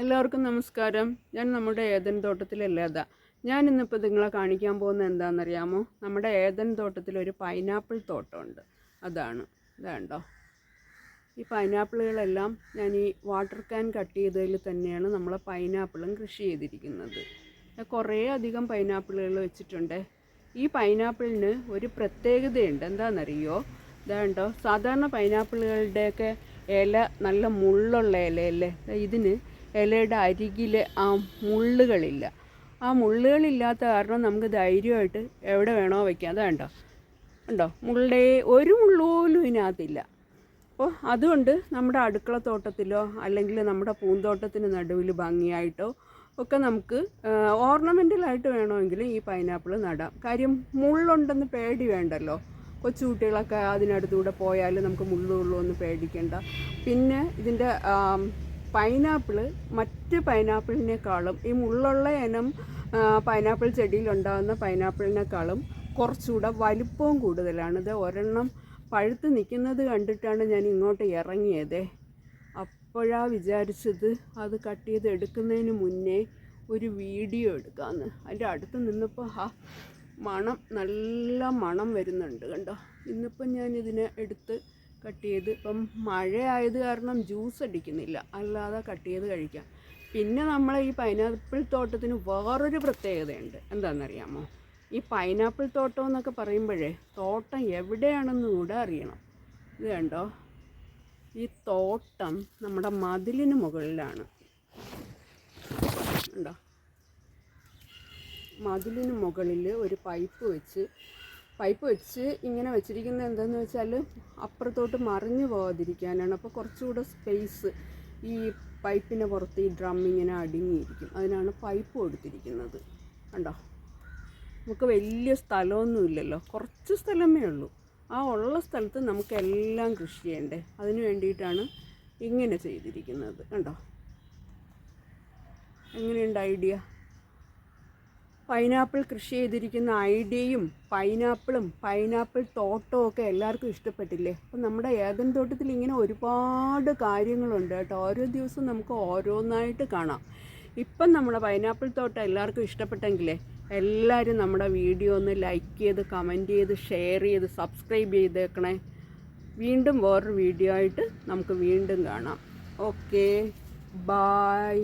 എല്ലാവർക്കും നമസ്കാരം. ഞാൻ നമ്മുടെ ഏതൻ തോട്ടത്തിലെ ലത ഞാൻ ഇന്നിപ്പോൾ നിങ്ങളെ കാണിക്കാൻ പോകുന്നത് എന്താണെന്നറിയാമോ? നമ്മുടെ ഏതൻ തോട്ടത്തിൽ ഒരു പൈനാപ്പിൾ തോട്ടമുണ്ട്. അതാണ്. ഇതാണ്ടോ ഈ പൈനാപ്പിളുകളെല്ലാം ഞാൻ ഈ വാട്ടർ ക്യാൻ കട്ട് ചെയ്തതിൽ തന്നെയാണ് നമ്മളെ പൈനാപ്പിളും കൃഷി ചെയ്തിരിക്കുന്നത്. കുറേ അധികം പൈനാപ്പിളുകൾ വെച്ചിട്ടുണ്ട്. ഈ പൈനാപ്പിളിന് ഒരു പ്രത്യേകതയുണ്ട്. എന്താണെന്നറിയോ? ഇതാണ്ടോ സാധാരണ പൈനാപ്പിളുകളുടെയൊക്കെ ഇല നല്ല മുള്ളുള്ള ഇലയല്ലേ? ഇതിന് ഇലയുടെ അരികിൽ ആ മുള്ളുകളില്ല. ആ മുള്ളുകളില്ലാത്ത കാരണം നമുക്ക് ധൈര്യമായിട്ട് എവിടെ വേണോ വയ്ക്കാം അതാണ്ടോ ഉണ്ടോ മുള്ളേ ഒരു മുള്ളു പോലും ഇതിനകത്തില്ല. അപ്പോൾ അതുകൊണ്ട് നമ്മുടെ അടുക്കള തോട്ടത്തിലോ അല്ലെങ്കിൽ നമ്മുടെ പൂന്തോട്ടത്തിന് നടുവിൽ ഭംഗിയായിട്ടോ ഒക്കെ നമുക്ക് ഓർണമെന്റലായിട്ട് വേണമെങ്കിൽ ഈ പൈനാപ്പിൾ നടാം. കാര്യം മുള്ളുണ്ടെന്ന് പേടി വേണ്ടല്ലോ. കൊച്ചുകുട്ടികളൊക്കെ അതിനടുത്തൂടെ പോയാൽ നമുക്ക് മുള്ളുള്ളൂ എന്ന് പേടിക്കേണ്ട. പിന്നെ ഇതിന്റെ പൈനാപ്പിൾ മറ്റ് പൈനാപ്പിളിനേക്കാളും ഈ മുള്ളുള്ള ഇനം പൈനാപ്പിൾ പൈനാപ്പിൾ ചെടിയിലുണ്ടാകുന്ന പൈനാപ്പിളിനേക്കാളും കുറച്ചുകൂടെ വലിപ്പവും കൂടുതലാണ്. ഇത് ഒരെണ്ണം പഴുത്ത് നിൽക്കുന്നത് കണ്ടിട്ടാണ് ഞാൻ ഇങ്ങോട്ട് ഇറങ്ങിയത്. അപ്പോഴാ വിചാരിച്ചത് അത് കട്ട് ചെയ്ത് എടുക്കുന്നതിന് മുന്നേ ഒരു വീഡിയോ എടുക്കാമെന്ന് അതിന്റെ അടുത്ത് നിന്നപ്പോൾ ആ മണം നല്ല മണം വരുന്നുണ്ട് കണ്ടോ. ഇന്നിപ്പം ഞാൻ ഇതിനെ എടുത്ത് കട്ട് ചെയ്ത് ഇപ്പം മഴയായത് കാരണം ജ്യൂസ് അടിക്കുന്നില്ല. അല്ലാതെ കട്ട് ചെയ്ത് കഴിക്കാം. പിന്നെ നമ്മൾ ഈ പൈനാപ്പിൾ തോട്ടത്തിന് വേറൊരു പ്രത്യേകതയുണ്ട്. എന്താണെന്നറിയാമോ? ഈ പൈനാപ്പിൾ തോട്ടം എന്നൊക്കെ പറയുമ്പോഴേ തോട്ടം എവിടെയാണെന്ന് കൂടെ അറിയണം. ഇത് കണ്ടോ? ഈ തോട്ടം നമ്മുടെ മതിലിന് മുകളിലാണ്. ഉണ്ടോ മതിലിന് മുകളിൽ ഒരു പൈപ്പ് വെച്ച് പൈപ്പ് വെച്ച് ഇങ്ങനെ വെച്ചിരിക്കുന്നത് എന്താണെന്ന് വെച്ചാൽ അപ്പുറത്തോട്ട് മറിഞ്ഞു പോകാതിരിക്കാനാണ് അപ്പോൾ കുറച്ചുകൂടെ സ്പേസ് ഈ പൈപ്പിന്റെ പുറത്ത് ഈ ഡ്രം ഇങ്ങനെ അതിനാണ് പൈപ്പ് കൊടുത്തിരിക്കുന്നത്. കണ്ടോ? നമുക്ക് വലിയ സ്ഥലമൊന്നുമില്ലല്ലോ. കുറച്ച് സ്ഥലമേ ഉള്ളൂ. ആ ഉള്ള സ്ഥലത്ത് നമുക്കെല്ലാം കൃഷി ചെയ്യണ്ടേ? അതിന് വേണ്ടിയിട്ടാണ് ഇങ്ങനെ ചെയ്തിരിക്കുന്നത്. കണ്ടോ? എങ്ങനെയുണ്ട് ഐഡിയ പൈനാപ്പിൾ കൃഷി ചെയ്തിരിക്കുന്ന ഐഡിയയും പൈനാപ്പിളും പൈനാപ്പിൾ തോട്ടവും ഒക്കെ എല്ലാവർക്കും ഇഷ്ടപ്പെട്ടില്ലേ? അപ്പം നമ്മുടെ ഏതൻ തോട്ടത്തിൽ ഇങ്ങനെ ഒരുപാട് കാര്യങ്ങളുണ്ട് കേട്ടോ. ഓരോ ദിവസവും നമുക്ക് ഓരോന്നായിട്ട് കാണാം. ഇപ്പം നമ്മുടെ പൈനാപ്പിൾ തോട്ടം എല്ലാവർക്കും ഇഷ്ടപ്പെട്ടെങ്കിലേ എല്ലാവരും നമ്മുടെ വീഡിയോ ഒന്ന് ലൈക്ക് ചെയ്ത് കമന്റ് ചെയ്ത് ഷെയർ ചെയ്ത് സബ്സ്ക്രൈബ് ചെയ്തേക്കണേ. വീണ്ടും വേറൊരു വീഡിയോ ആയിട്ട് നമുക്ക് വീണ്ടും കാണാം. ഓക്കേ. ബായ്.